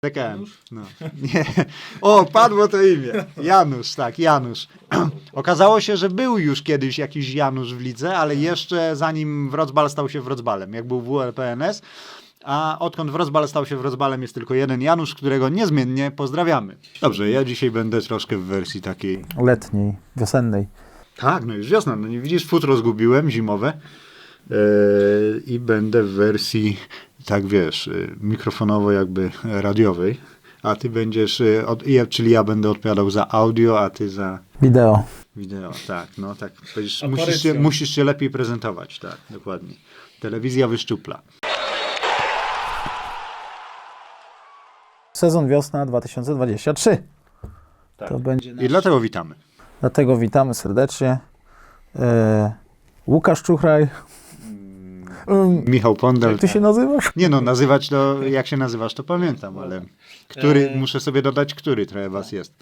TKM. No. Nie. O, padło to imię. Janusz, tak, Janusz. Okazało się, że był już kiedyś jakiś Janusz w lidze, ale jeszcze zanim Wrocław stał się Wrocławem, jak był WLPNS. A odkąd Wrocław stał się Wrocławem jest tylko jeden Janusz, którego niezmiennie pozdrawiamy. Dobrze, ja dzisiaj będę troszkę w wersji takiej Letniej, wiosennej. tak, no już wiosna. No nie widzisz, futro zgubiłem zimowe. Yy, I będę w wersji, tak wiesz, yy, mikrofonowo jakby radiowej. A ty będziesz, yy, od, ja, czyli ja będę odpowiadał za audio, a ty za Wideo. wideo. Tak, no tak. Musisz, się, musisz się lepiej prezentować, tak, dokładnie. Telewizja wyszczupla. Sezon wiosna 2023. To będzie nasz... I dlatego witamy. Dlatego witamy serdecznie. E, Łukasz Czuchraj. Um, Michał Pondel. jak ty tak. się nazywasz? Nie no, nazywać to, jak się nazywasz, to pamiętam, ale który, E, muszę sobie dodać, który trochę was jest.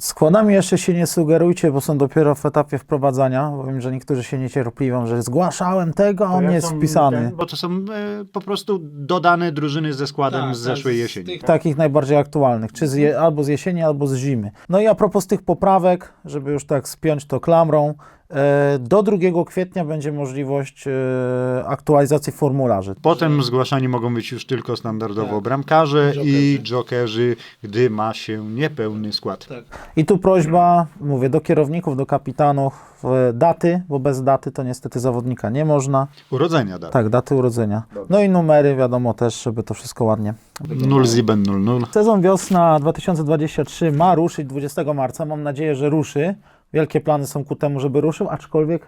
Składami jeszcze się nie sugerujcie, bo są dopiero w etapie wprowadzania. Bo wiem, że niektórzy się niecierpliwią, że zgłaszałem tego, a on nie jest wpisany. bo to są e, po prostu dodane drużyny ze składem Tak, z zeszłej tak, z jesieni. tych- Takich najbardziej aktualnych, czy z je, albo z jesieni, albo z zimy. No i a propos tych poprawek, żeby już tak spiąć to klamrą, do 2 kwietnia będzie możliwość e, aktualizacji formularzy. Potem zgłaszani mogą być już tylko standardowo Tak. bramkarze i Jokerzy. jokerzy, gdy ma się niepełny skład. Tak. I tu prośba, mówię, do kierowników, do kapitanów, e, daty, bo bez daty to niestety zawodnika nie można. Urodzenia da. Tak, daty urodzenia. No i numery, wiadomo też, żeby to wszystko ładnie. 0 Ziben 00. Sezon wiosna 2023 ma ruszyć 20 marca. Mam nadzieję, że ruszy. Wielkie plany są ku temu, żeby ruszył, aczkolwiek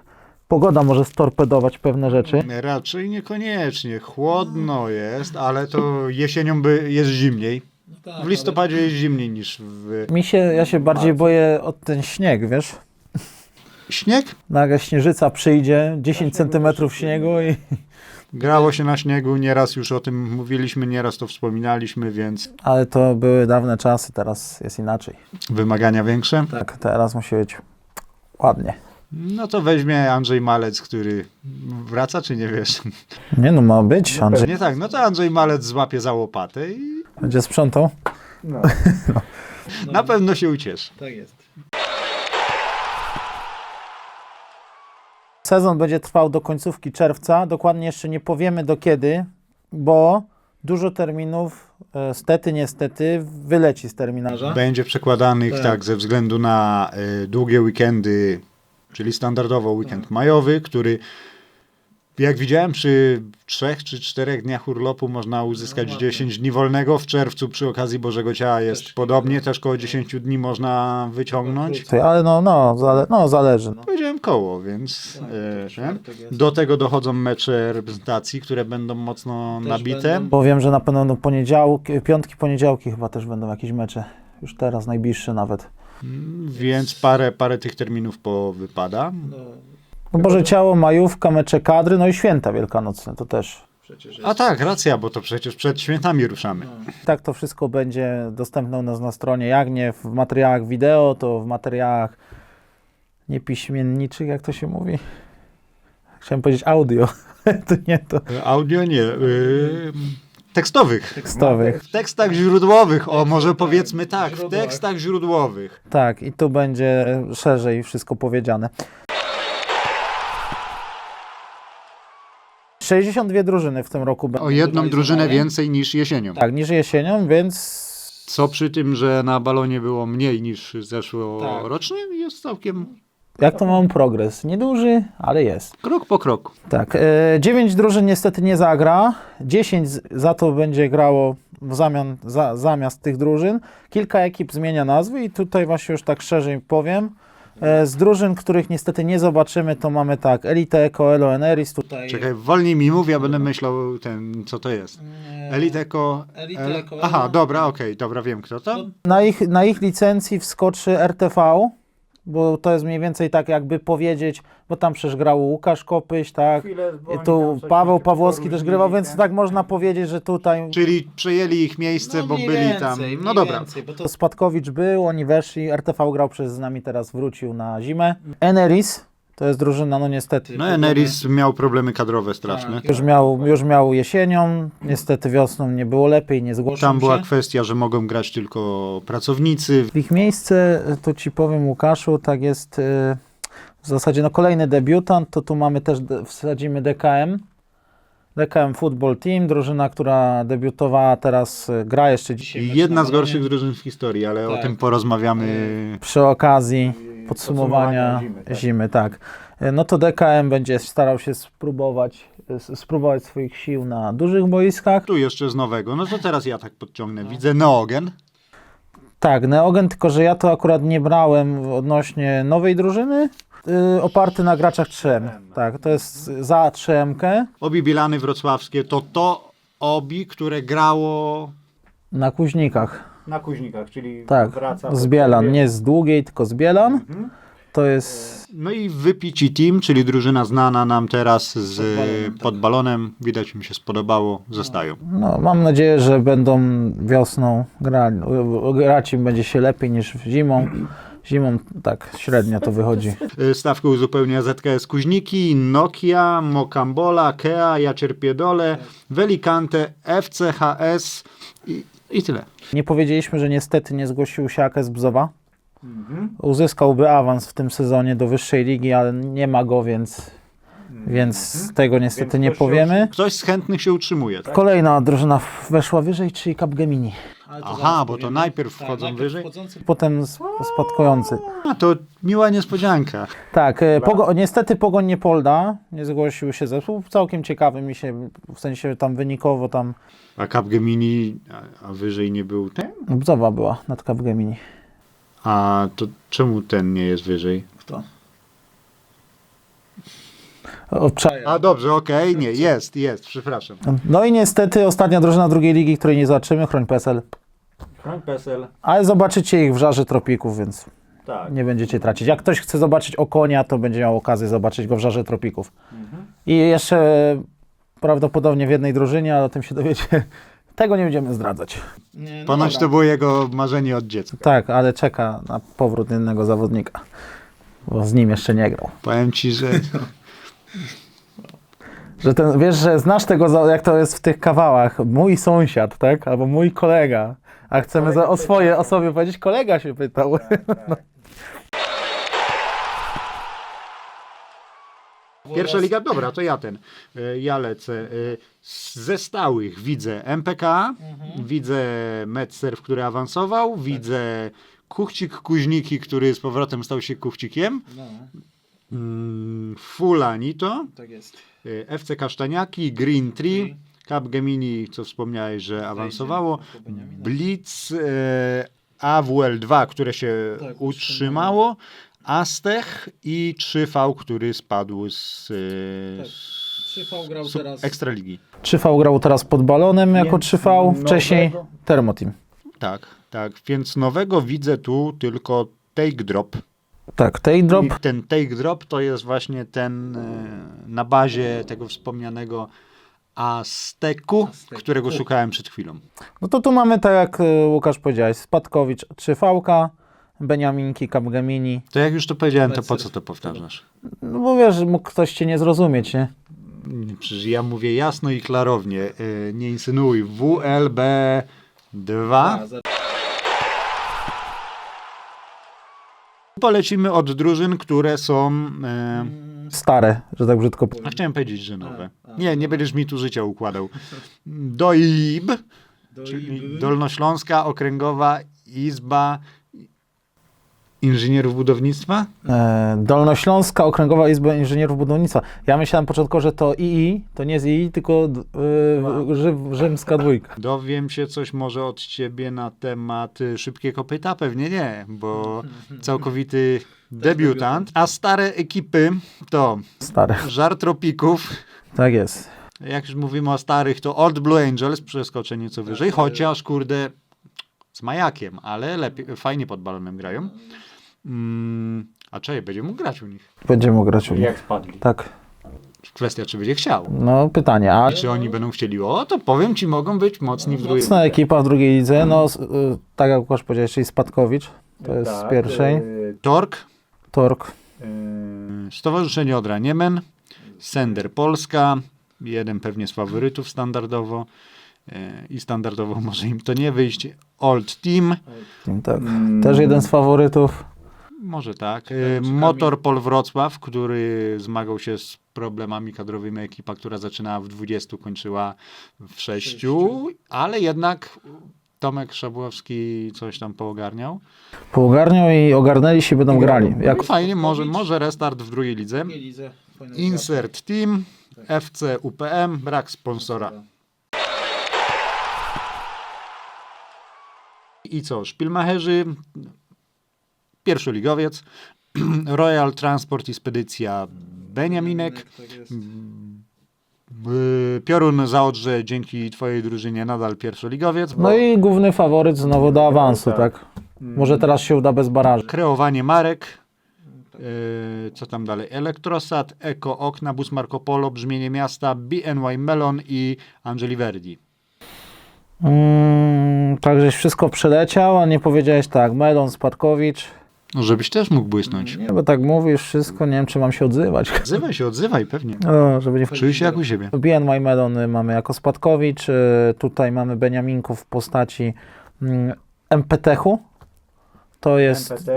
pogoda może storpedować pewne rzeczy. Raczej niekoniecznie. Chłodno jest, ale to jesienią by jest zimniej. Tak, W listopadzie jest zimniej niż w... Mi się, ja się bardziej boję o ten śnieg, wiesz? Śnieg? Nagle śnieżyca przyjdzie, 10 centymetrów śniegu i Grało się na śniegu, nieraz już o tym mówiliśmy, nieraz to wspominaliśmy, więc ale to były dawne czasy, teraz jest inaczej. wymagania większe. Tak, teraz musi być ładnie. No to weźmie Andrzej Malec, który wraca, czy nie wiesz? Nie no, ma być, Andrzej. Nie tak, no to Andrzej Malec złapie za łopatę i Będzie sprzątał. No, na pewno się ucieszy. Tak jest. Sezon będzie trwał do końcówki czerwca. Dokładnie jeszcze nie powiemy do kiedy, bo dużo terminów, stety, niestety, wyleci z terminarza. Będzie przekładanych tak, Tak. ze względu na y, długie weekendy, czyli standardowo weekend majowy, który jak widziałem przy trzech czy czterech dniach urlopu można uzyskać No, ładnie. 10 dni wolnego. W czerwcu przy okazji Bożego Ciała jest Też podobnie, też koło 10 dni można wyciągnąć. Ale no, no, zale, no zależy. No. Koło, więc Tak, e, do tego dochodzą mecze reprezentacji, które będą mocno Też nabite. będą. Bo wiem, że na pewno no, poniedziałki, piątki, poniedziałki chyba też będą jakieś mecze. Już teraz, najbliższe nawet. Więc parę, parę tych terminów powypada. No, No Boże Ciało, majówka, mecze kadry, no i święta wielkanocne, to też. A tak, racja, bo to przecież przed świętami ruszamy. No. Tak to wszystko będzie dostępne u nas na stronie, jak nie w materiałach wideo, to w materiałach niepiśmienniczych, jak to się mówi. Chciałem powiedzieć audio, to nie to. Audio nie, y, tekstowych. Tekstowych. W tekstach źródłowych, o może powiedzmy tak, w tekstach źródłowych. Tak, i tu będzie szerzej wszystko powiedziane. 62 drużyny w tym roku będą. O jedną drużynę więcej niż jesienią. Tak, niż jesienią, więc Co przy tym, że na balonie było mniej niż zeszłorocznym, jest całkiem jak to mam progres? Nieduży, ale jest. krok po kroku. Tak, e, 9 drużyn niestety nie zagra, 10 z- za to będzie grało w zamian, za, zamiast tych drużyn. Kilka ekip zmienia nazwy i tutaj właśnie już tak szerzej powiem. E, z drużyn, których niestety nie zobaczymy, to mamy tak, Elite, Coelo, Eneris, tu Tutaj Czekaj, wolniej mi mów, ja będę myślał ten, co to jest. Eliteko. Elite, El... Coelo. Aha, dobra, okej, dobra, wiem kto to. Na ich, na ich licencji wskoczy RTV, bo to jest mniej więcej tak jakby powiedzieć, bo tam przecież grał Łukasz Kopyś, tak, I tu Paweł Pawłowski też grywał, więc tak można powiedzieć, że tutaj Czyli przejęli ich miejsce, no, bo mniej byli więcej, tam. mniej No dobra. Więcej, bo to Spadkowicz był, oni weszli, RTV grał przez z nami, teraz wrócił na zimę. Eneris To jest drużyna, no niestety. No Eneris miał problemy kadrowe straszne. Już miał, już miał jesienią, niestety wiosną nie było lepiej, nie zgłosił Tam była się. kwestia, że mogą grać tylko pracownicy. W ich miejsce, to ci powiem Łukaszu, tak jest y, w zasadzie no kolejny debiutant, to tu mamy też, wsadzimy DKM. DKM Football Team, drużyna, która debiutowała teraz, y, gra jeszcze dzisiaj. Jedna na z gorszych drużyn w historii, ale o Tak. tym porozmawiamy. Przy okazji podsumowania podsumowania zimy, zimy, tak. tak. Y, No to DKM będzie starał się spróbować, s- spróbować swoich sił na dużych boiskach. Tu jeszcze z nowego. No to teraz ja tak podciągnę. Widzę Neogen. Tak, Neogen, tylko że ja to akurat nie brałem odnośnie nowej drużyny, y, oparty na graczach 3M. Tak, to jest za 3M Obi Bielany wrocławskie to to Obi, które grało na Kuźnikach. Na Kuźnikach, czyli Tak, z Bielan, nie z Długiej, tylko z Bielan. To jest, No i Wypici Team, czyli drużyna znana nam teraz z pod balonem. Widać mi się spodobało, zostają. no mam nadzieję, że będą wiosną grali, grać im będzie się lepiej niż zimą. Zimą tak średnio to wychodzi. Y, Stawkę uzupełnia ZKS Kuźniki, Nokia, Mokambola, Kea, Jacierpiedole, Velicante, FCHS i, i tyle. Nie powiedzieliśmy, że niestety nie zgłosił się Akes Bzowa. Uzyskałby awans w tym sezonie do wyższej ligi, ale nie ma go, więc, więc tego niestety nie powiemy. Ktoś z chętnych się utrzymuje. Tak? Kolejna drużyna weszła wyżej, czyli Capgemini. Aha, bo to najpierw wchodzą wyżej. Potem sp- spadkujący. A to miła niespodzianka. Tak, e, Pogo niestety Pogoń nie Polda, nie zgłosił się zespół. Całkiem ciekawy mi się, w sensie tam wynikowo tam A Capgemini, a, a wyżej nie był ten? Bzowa była nad Capgemini. A to czemu ten nie jest wyżej? Kto? Obczaja. A dobrze, okej, nie, jest, jest, przepraszam. No i niestety ostatnia drużyna drugiej ligi, której nie zobaczymy, Chroń PSL. Frank Pesel, Ale zobaczycie ich w żarze tropików, więc tak. nie będziecie tracić. Jak ktoś chce zobaczyć Okonia, to będzie miał okazję zobaczyć go w żarze tropików. I jeszcze prawdopodobnie w jednej drużynie, ale o tym się dowiecie. Tego nie będziemy zdradzać. Ponoć to było jego marzenie od dziecka. Tak, ale czeka na powrót innego zawodnika. Bo z nim jeszcze nie grał. Powiem ci, że Że ten, wiesz, że znasz tego, jak to jest w tych kawałach. Mój sąsiad, tak? Albo mój kolega. A chcemy za, o swoje, o sobie powiedzieć, kolega się pytał. Pierwsza liga, dobra, to ja ten. E, Ja lecę. E, Ze stałych widzę MPK, widzę Metzer, który awansował, widzę Kuchcik Kuźniki, który z powrotem stał się Kuchcikiem, mm, Fulanito, tak jest. e, FC Kasztaniaki, Green Tree, Capgemini, co wspomniałeś, że awansowało, Blitz, e, AWL2, które się Tak, utrzymało, Astech i 3V, który spadł z, e, Tak. z 3V grał teraz. Ekstraligi. 3V grał teraz pod balonem jako 3V, nowego? wcześniej Thermoteam. Tak, tak, więc nowego widzę tu tylko Take Drop. Tak, tej drop. I ten Take Drop to jest właśnie ten e, na bazie tego wspomnianego Azteku, którego szukałem przed chwilą. No to tu mamy, tak jak y, Łukasz powiedziałeś, Spadkowicz 3V, Beniaminki, Capgemini. To jak już to powiedziałem, to po co to powtarzasz? No bo wiesz, mógł ktoś cię nie zrozumieć, nie? Przecież ja mówię jasno i klarownie, e, nie insynuuj. WLB2. Polecimy od drużyn, które są. E, Stare, że tak brzydko powiem. a chciałem powiedzieć, że nowe. Nie, nie będziesz mi tu życia układał. DOIB, czyli Dolnośląska Okręgowa Izba Inżynierów Budownictwa. E, Dolnośląska Okręgowa Izba Inżynierów Budownictwa. Ja myślałem początkowo, że to II, to nie z II, tylko y, Rzy- rzymska dwójka. Dowiem się coś może od ciebie na temat y, szybkie kopyta? Pewnie nie, bo całkowity debiutant. A stare ekipy to Stare. Żar Tropików. Tak jest. Jak już mówimy o starych, to Old Blue Angels, przeskoczę nieco wyżej, chociaż kurde z majakiem, ale lepiej, fajnie pod balonem grają. Mm, a czekaj, będzie mógł grać u nich. Będziemy mógł grać u nich. spadli. Tak. Kwestia, czy będzie chciał. No pytanie, a Czy oni będą chcieli? O, to powiem ci, mogą być mocni w drugiej. mocna ekipa w drugiej lidze, no s- y, tak jak Łukasz powiedziałeś, czyli Spadkowicz, to jest z pierwszej. y, Tork. Tork, y, Stowarzyszenie Odra Niemen, Sender Polska, jeden pewnie z faworytów standardowo e, i standardowo może im to nie wyjść. Old Team, Tak. Też jeden z faworytów. Może tak. E, Motorpol Wrocław, który zmagał się z problemami kadrowymi. Ekipa, która zaczynała w 20, kończyła w 6, ale jednak Tomek Szabłowski coś tam poogarniał. Poogarniał i ogarnęli się, będą grali. Jak No fajnie, może, może restart w drugiej lidze. Insert Team, FC UPM, brak sponsora. I co? Szpilmacherzy, pierwszoligowiec, Royal Transport i Spedycja Beniaminek, y, Piorun Zaodrze dzięki twojej drużynie nadal pierwszoligowiec. No i główny faworyt znowu do awansu, tak? Może teraz się uda bez baraży. Kreowanie marek, y, co tam dalej? Elektrosat, Eko Okna, Bus Marco Polo, Brzmienie Miasta, BNY Melon i Angeli Verdi. Mm, tak, żeś wszystko przeleciał, a nie powiedziałeś tak, Melon, Spadkowicz. No, żebyś też mógł błysnąć. Nie, bo tak mówisz wszystko, nie wiem, czy mam się odzywać. Odzywaj się, odzywaj, pewnie. O, żeby nie Czuj się jak u siebie. BNY Melon y, mamy jako Spadkowicz, tutaj mamy Beniaminków w postaci mm, MPTech-u. To jest,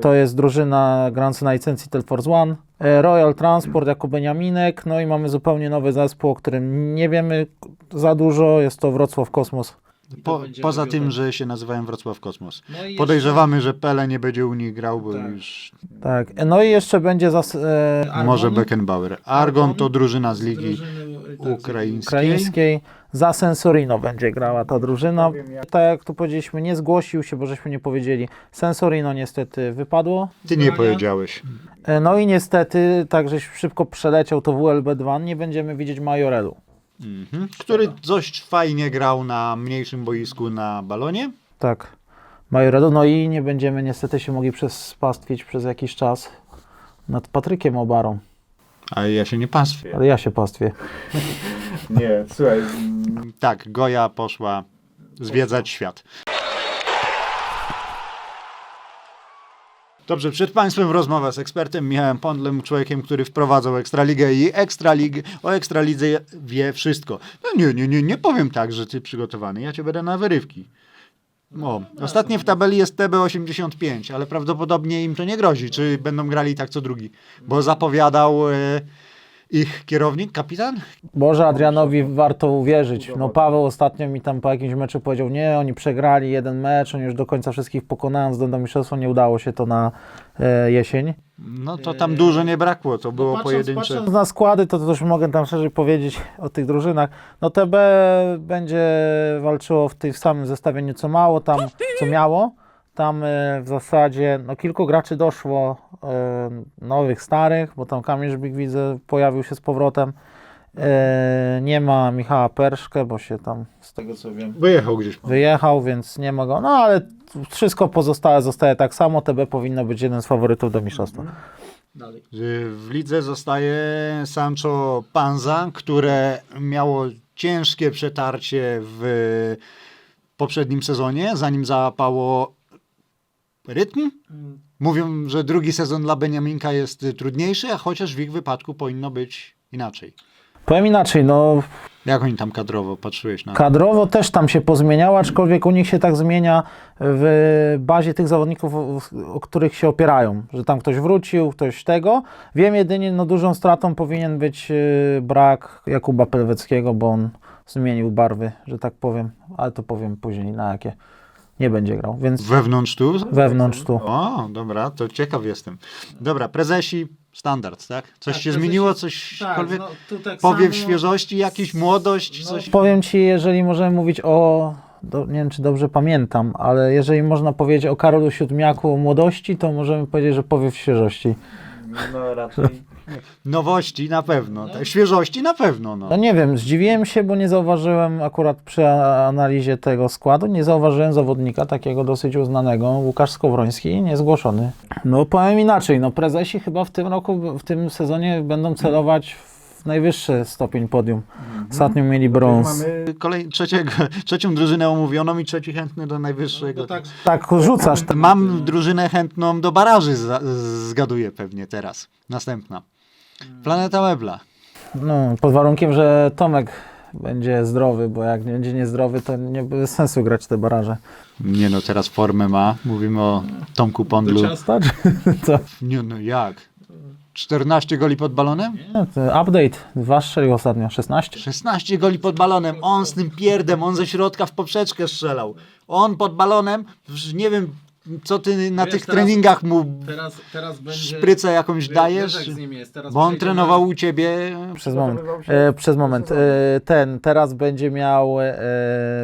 to jest drużyna grająca na licencji Telforce One. E, Royal Transport jako Beniaminek, no i mamy zupełnie nowy zespół, o którym nie wiemy za dużo, jest to Wrocław Kosmos. Po, poza tym, że się nazywają Wrocław Kosmos. Podejrzewamy, że Pele nie będzie u nich grał, bo już Tak, e, no i jeszcze będzie zas, e, może Beckenbauer. Argon to drużyna z ligi ukraińskiej. ukraińskiej. Za Sensorino będzie grała ta drużyna. Tak jak tu powiedzieliśmy, nie zgłosił się, bo żeśmy nie powiedzieli. Sensorino niestety wypadło. Ty nie powiedziałeś. E, No i niestety, tak żeś szybko przeleciał to WLB2, nie będziemy widzieć Majorelu. Mhm. Który dość fajnie grał na mniejszym boisku na balonie. Tak, Majorelu. No i nie będziemy niestety się mogli przespastwić przez jakiś czas nad Patrykiem Obarą. A ja się nie pastwię. Ale ja się pastwię. Nie, słuchaj. Tak, Goja poszła zwiedzać świat. Dobrze, przed Państwem rozmowa z ekspertem Michałem Pondlem, człowiekiem, który wprowadzał Ekstraligę i Ekstralig, o Ekstralidze wie wszystko. No nie, nie, nie, nie powiem tak, że Ty przygotowany, ja Cię będę na wyrywki. O, ostatnie w tabeli jest TB85, ale prawdopodobnie im to nie grozi, czy będą grali tak co drugi, bo zapowiadał e, ich kierownik, kapitan? Boże, Adrianowi warto uwierzyć. No Paweł ostatnio mi tam po jakimś meczu powiedział, nie, oni przegrali jeden mecz, oni już do końca wszystkich pokonając do mistrzostwa, nie udało się to na e, jesień. No to tam dużo nie brakło, to było pojedyncze. Patrząc na składy, to, to też mogę tam szerzej powiedzieć o tych drużynach. No TB będzie walczyło w tym samym zestawieniu co mało, tam co miało. Tam e, w zasadzie no, kilku graczy doszło, e, nowych, starych, bo tam Kamil Żbik widzę pojawił się z powrotem. E, nie ma Michała Perszkę, bo się tam z tego co wiem Wyjechał gdzieś. wyjechał, więc nie ma go. No ale wszystko pozostałe zostaje tak samo. TB powinno być jeden z faworytów do mistrzostwa. W lidze zostaje Sancho Panza, które miało ciężkie przetarcie w poprzednim sezonie, zanim załapało rytm. Mówią, że drugi sezon dla Beniaminka jest trudniejszy, a chociaż w ich wypadku powinno być inaczej. Powiem inaczej, no Jak oni tam kadrowo patrzyłeś na to? Kadrowo też tam się pozmieniało, aczkolwiek u nich się tak zmienia w bazie tych zawodników, o, o których się opierają, że tam ktoś wrócił, ktoś tego. Wiem jedynie, no dużą stratą powinien być y, brak Jakuba Pelweckiego, bo on zmienił barwy, że tak powiem, ale to powiem później na jakie. Nie będzie grał, więc Wewnątrz tu? wewnątrz tu. O, dobra, to ciekaw jestem. Dobra, prezesi, standard, tak? Coś Tak, się prezesi- zmieniło, cośkolwiek? no, tu tak Powiew samo- świeżości, jakiś młodość, coś? Powiem Ci, jeżeli możemy mówić o, do, nie wiem czy dobrze pamiętam, ale jeżeli można powiedzieć o Karolu Siódmiaku o młodości, to możemy powiedzieć, że powiew świeżości. No raczej. Nowości na pewno, tak? świeżości na pewno. No. No nie wiem, zdziwiłem się, bo nie zauważyłem akurat przy analizie tego składu, nie zauważyłem zawodnika takiego dosyć uznanego, Łukasz Skowroński, niezgłoszony. No powiem inaczej, no prezesi chyba w tym roku, w tym sezonie będą celować w najwyższy stopień podium. Mhm. Ostatnio mieli brąz. Mamy kolej, trzeciego, trzecią drużynę omówioną i trzeci chętny do najwyższego. Tak rzucasz. te- Mam drużynę chętną do baraży, za, zgaduję pewnie teraz. Następna. Planeta Mebla. No, pod warunkiem, że Tomek będzie zdrowy, bo jak nie będzie niezdrowy, to nie bez sensu grać te baraże. Nie no, teraz formę ma. Mówimy o Tomku Pondlu. Tak? Co? Nie no, jak? 14 goli pod balonem? Nie, to Update. Dwa strzelił ostatnio. 16. 16 goli pod balonem. On z tym pierdem, on ze środka w poprzeczkę strzelał. On pod balonem, nie wiem co ty na Wiesz, tych teraz- treningach mu Teraz, teraz będzie... szprycę jakąś Wiesz, dajesz, z nim jest. Teraz bo on przejdziemy- trenował u ciebie. Przez moment. E, przez moment. E, ten teraz będzie miał e,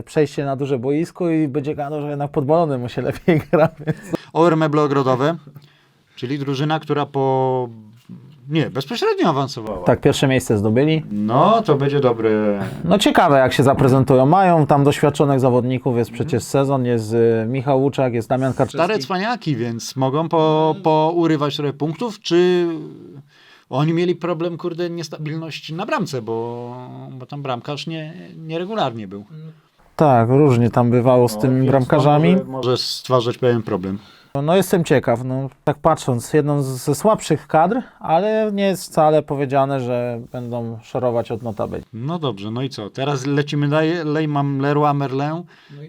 przejście na duże boisko i będzie gadał, że jednak pod balonem mu się lepiej gra. Więc... OR Meble Ogrodowe, czyli drużyna, która po... Nie, bezpośrednio awansowała. Tak, pierwsze miejsce zdobyli. No, to będzie dobry... No ciekawe jak się zaprezentują. Mają tam doświadczonych zawodników, jest przecież sezon, jest e, Michał Łuczak, jest Damian Karczewski. Stare cwaniaki, więc mogą po, pourywać trochę punktów, czy oni mieli problem, kurde, niestabilności na bramce, bo, bo tam bramkarz nie, nieregularnie był. Tak, różnie tam bywało z tymi Więc bramkarzami. Może, może stwarzać pewien problem. No jestem ciekaw, no tak patrząc, jedną z- ze słabszych kadr, ale nie jest wcale powiedziane, że będą szorować od notabeli. No dobrze, no i co? Teraz lecimy dalej. Lej mam Leroy Merlin.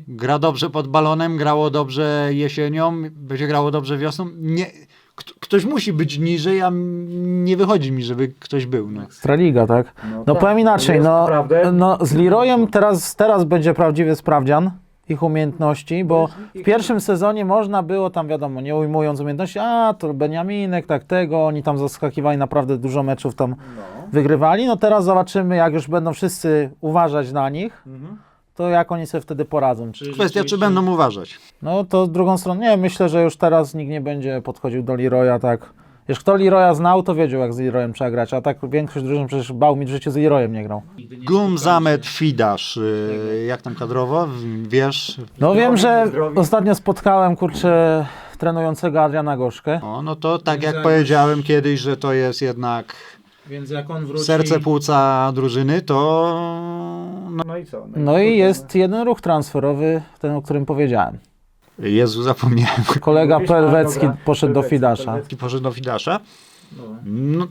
Gra dobrze pod balonem, grało dobrze jesienią, będzie grało dobrze wiosną. Nie, kt- ktoś musi być niżej, a m- nie wychodzi mi, żeby ktoś był. No. Ekstraliga, tak? No powiem inaczej, jest no, naprawdę- no z Leroyem teraz, teraz będzie prawdziwy sprawdzian ich umiejętności, bo w pierwszym sezonie można było tam, wiadomo, nie ujmując umiejętności, a to Beniaminek, tak tego, oni tam zaskakiwali, naprawdę dużo meczów tam wygrywali. No teraz zobaczymy, jak już będą wszyscy uważać na nich, to jak oni sobie wtedy poradzą. Czy Kwestia, czy będą uważać. No to z drugą stroną, nie, myślę, że już teraz nikt nie będzie podchodził do Leroya tak. Wiesz, kto Leroya znał, to wiedział, jak z Leroyem trzeba grać, a tak większość drużyn przecież bał mi w życiu z Leroyem nie grał. Gum, Zamet, Fidasz. y, Jak tam kadrowo? Wiesz? No wiem, że ostatnio spotkałem, kurczę, trenującego Adriana Gorzkę. O, no to tak jak powiedziałem kiedyś, że to jest jednak Więc jak on wróci... serce płuca drużyny, to... No, No i co? No i jest jeden ruch transferowy, ten, o którym powiedziałem. Jezu, zapomniałem. Kolega Mówisz, a, Pelwecki dobra. poszedł do Fidasza. Pelwecki. Poszedł do Fidasza. No. No,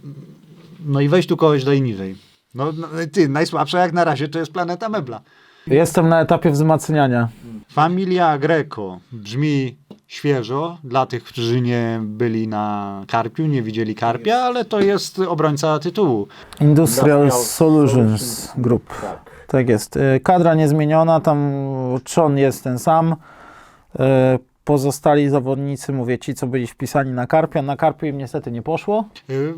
no i weź tu kogoś daj niżej. No, no ty, najsłabsza jak na razie to jest Planeta Mebla. Jestem na etapie wzmacniania. Familia Greco brzmi świeżo dla tych, którzy nie byli na Karpiu, nie widzieli Karpia, ale to jest obrońca tytułu. Industrial Industrial Solutions Solutions Group. Tak. Tak jest. Y, Kadra niezmieniona, tam trzon jest ten sam. Y, Pozostali zawodnicy, mówię ci, co byli wpisani na Karpia. Na Karpiu im niestety nie poszło. Y,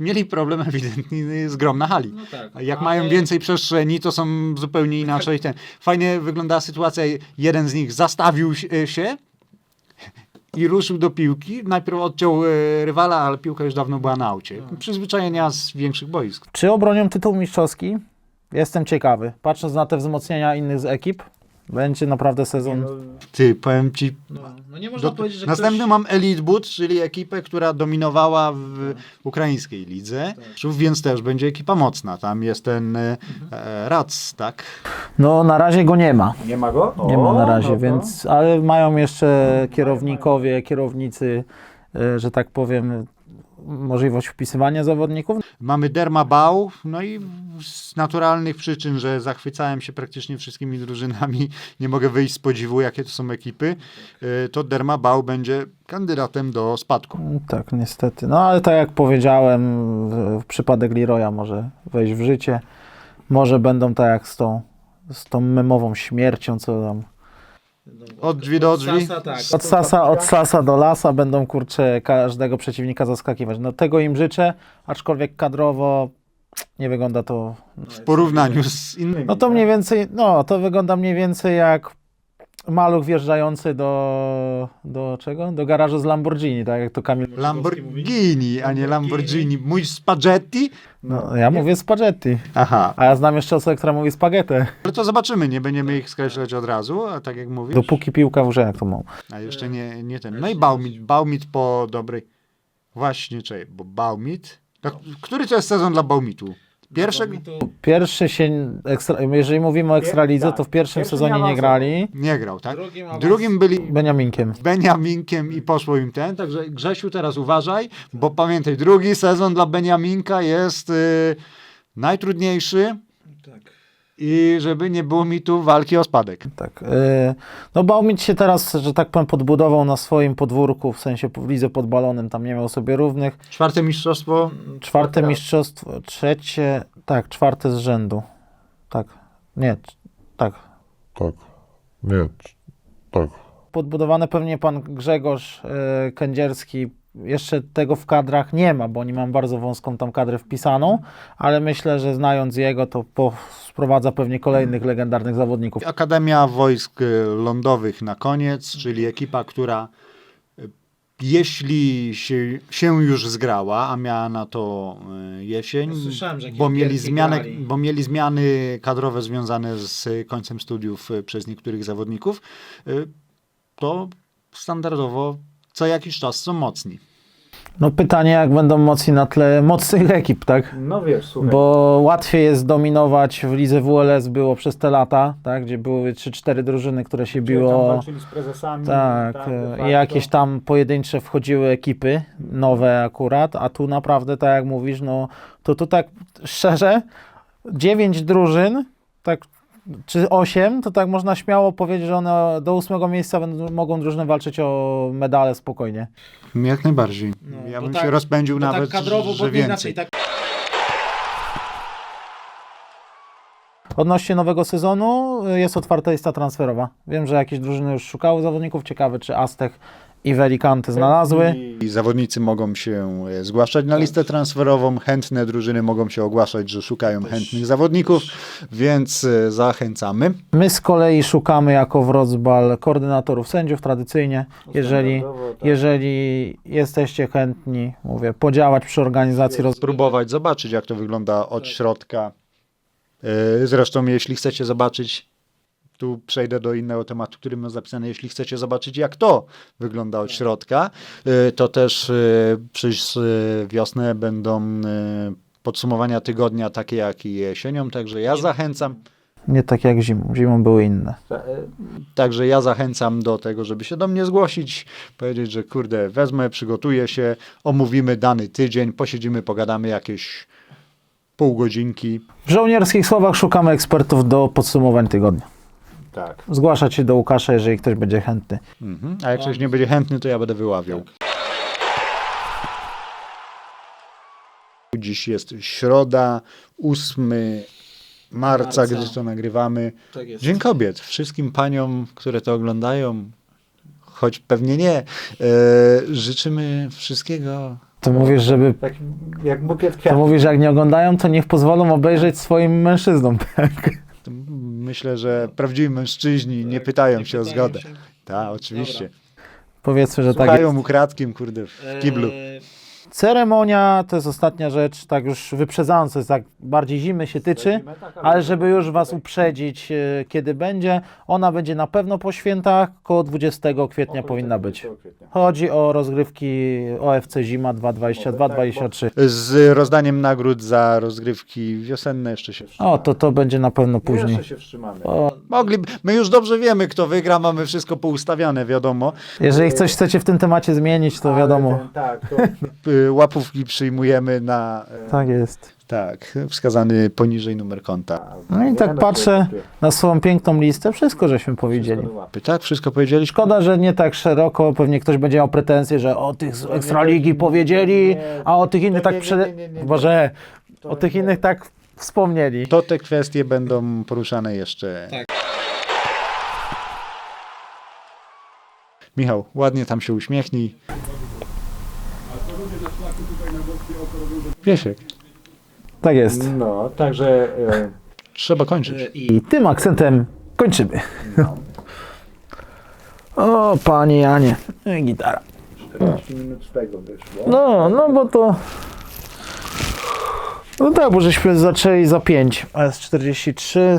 Mieli problem ewidentnie z grom na hali. No tak. Jak ale- mają więcej przestrzeni, to są zupełnie inaczej. Ten. Fajnie wyglądała sytuacja. Jeden z nich zastawił się- się i ruszył do piłki. Najpierw odciął e, rywala, ale piłka już dawno była na aucie. Przyzwyczajenia z większych boisk. Czy obronią tytuł mistrzowski? Jestem ciekawy. Patrząc na te wzmocnienia innych z ekip, będzie naprawdę sezon. Ty, powiem ci, No, no nie można do, powiedzieć, że następny ktoś... mam Elite Boot, czyli ekipę, która dominowała w ukraińskiej lidze, więc też będzie ekipa mocna. Tam jest ten e, e, Rac, tak? No na razie go nie ma. Nie ma go? Nie ma na razie, no więc ale mają jeszcze kierownikowie, kierownicy, y, że tak powiem, możliwość wpisywania zawodników. Mamy Dermabał, no i z naturalnych przyczyn, że zachwycałem się praktycznie wszystkimi drużynami, nie mogę wyjść z podziwu, jakie to są ekipy, y, to Dermabał będzie kandydatem do spadku. Tak, niestety. No ale tak jak powiedziałem, przypadek Leroya może wejść w życie. Może będą tak jak z tą, z tą memową śmiercią, co tam. Od drzwi do drzwi. Sasa, tak. Od sasa, od sasa do lasa będą kurczę każdego przeciwnika zaskakiwać. No tego im życzę, aczkolwiek kadrowo nie wygląda to. W porównaniu z innymi. No to mniej więcej, no to wygląda mniej więcej jak maluch wjeżdżający do, do czego? Do garażu z Lamborghini, tak jak to Kamil. Lamborghini, a nie Lamborghini. Mój Spaghetti? No, ja mówię spaghetti. Aha, A ja znam jeszcze osobę, która mówi spaghetti. ale to zobaczymy, nie będziemy ich skreślać od razu, a tak jak mówisz. Dopóki piłka w grze, jak to mówią. A jeszcze nie, nie ten. No i Baumit. Baumit po dobrej. Właśnie, czekaj, bo Baumit. Tak, który to jest sezon dla Baumitu? Pierwsze... Pierwszy się, ekstra, jeżeli mówimy o Ekstralidze, to w pierwszym Pierwszy sezonie nie awansował. grali Nie grał, tak? Drugim awans- Drugim byli Beniaminkiem. Beniaminkiem i poszło im ten, także Grzesiu teraz uważaj, bo pamiętaj, drugi sezon dla Beniaminka jest y, najtrudniejszy Tak. I żeby nie było mi tu walki o spadek. Tak. Yy, no Bałmić się teraz, że tak powiem, podbudował na swoim podwórku, w sensie w lidze pod balonem, tam nie miał sobie równych. Czwarte mistrzostwo, Czwarte mistrzostwo, trzecie, tak, czwarte z rzędu. Tak, nie, tak. Tak. Nie. Tak. Podbudowany pewnie pan Grzegorz yy, Kędzierski, jeszcze tego w kadrach nie ma, bo oni mają bardzo wąską tam kadrę wpisaną, ale myślę, że znając jego, to po, sprowadza pewnie kolejnych legendarnych zawodników. Akademia Wojsk Lądowych na koniec, czyli ekipa, która y, jeśli się, się już zgrała, a miała na to y, jesień, bo, mieli grali. bo mieli zmiany kadrowe związane z końcem studiów y, przez niektórych zawodników, to standardowo co jakiś czas są mocni. No pytanie, jak będą mocni na tle mocnych ekip, tak? No wiesz, słuchaj. Bo łatwiej jest dominować w lidze WLS było przez te lata, tak, gdzie były 3-4 drużyny, które się biło. z prezesami. Tak, e, i jakieś tam pojedyncze wchodziły ekipy, nowe akurat, a tu naprawdę, tak jak mówisz, no to tu tak szczerze, 9 drużyn, tak czy 8, to tak można śmiało powiedzieć, że one do ósmego miejsca będą, mogą drużyny walczyć o medale spokojnie. Jak najbardziej. No, ja bym tak- się rozpędził Bo nawet, tak kadrowo, że bo więcej. inaczej tak Odnośnie nowego sezonu y, jest otwarta lista transferowa. Wiem, że jakieś drużyny już szukały zawodników. Ciekawe, czy Aztech i Velikanty znalazły. I zawodnicy mogą się e, zgłaszać na listę transferową, chętne drużyny mogą się ogłaszać, że szukają chętnych zawodników, więc e, zachęcamy. My z kolei szukamy jako Wrocbal koordynatorów sędziów tradycyjnie. Jeżeli, Standardowo, tak. jeżeli jesteście chętni, mówię, podziałać przy organizacji. Spróbować zobaczyć, jak to wygląda od środka. E, Zresztą, jeśli chcecie zobaczyć, tu przejdę do innego tematu, który mam zapisany, jeśli chcecie zobaczyć, jak to wygląda od środka, e, to też e, przez wiosnę będą podsumowania tygodnia takie jak i jesienią, także ja zachęcam. Nie tak jak zimą. Zimą były inne. Także ja zachęcam do tego, żeby się do mnie zgłosić, powiedzieć, że kurde, wezmę, przygotuję się, omówimy dany tydzień, posiedzimy, pogadamy jakieś pół godzinki. W żołnierskich słowach szukamy ekspertów do podsumowań tygodnia. Tak. Zgłaszać się do Łukasza, jeżeli ktoś będzie chętny. Mhm. A jak ktoś nie będzie chętny, to ja będę wyławiał. Dziś jest środa, 8 marca, Marca. gdy to nagrywamy. tak jest. Dzień Kobiet. Wszystkim paniom, które to oglądają, choć pewnie nie, e, życzymy wszystkiego To mówisz, żeby... Tak jak bukiet To kwiatów. mówisz, jak nie oglądają, to niech pozwolą obejrzeć swoim mężczyznom. Tak? To Myślę, że prawdziwi mężczyźni nie pytają się o pytają zgodę. się. Tak, oczywiście. Powiedzmy, że tak jest. Słuchają ukradkiem, kurde, w kiblu. Eee, Ceremonia to jest ostatnia rzecz, tak już wyprzedzając, to jest tak bardziej zimy się tyczy, ale żeby już was uprzedzić, e, kiedy będzie, ona będzie na pewno po świętach, koło 20 kwietnia powinna być. Chodzi o rozgrywki OFC Zima 222-23. Z rozdaniem nagród za rozgrywki wiosenne jeszcze się O, to to będzie na pewno później. Jeszcze się wstrzymamy. My już dobrze wiemy, kto wygra, mamy wszystko poustawiane, wiadomo. jeżeli coś chcecie w tym temacie zmienić, to wiadomo. Ten, tak, to Łapówki przyjmujemy na, e, Tak jest. tak, wskazany poniżej numer konta. No i tak patrzę na swoją piękną listę, wszystko żeśmy powiedzieli. Tak, wszystko powiedzieliśmy? Szkoda, że nie tak szeroko, pewnie ktoś będzie miał pretensje, że o tych z Ekstraligi powiedzieli, a o tych innych tak przede... Boże, o tych innych tak wspomnieli. To te kwestie będą poruszane jeszcze. Tak. Michał, ładnie tam się uśmiechnij. Wiesiek, Tak jest. No, także e, trzeba kończyć. I tym akcentem kończymy. O, panie Janie, gitara. 14 minut z tego wyszło. No, no bo to... No tak, bo żeśmy zaczęli za 5, a jest 43,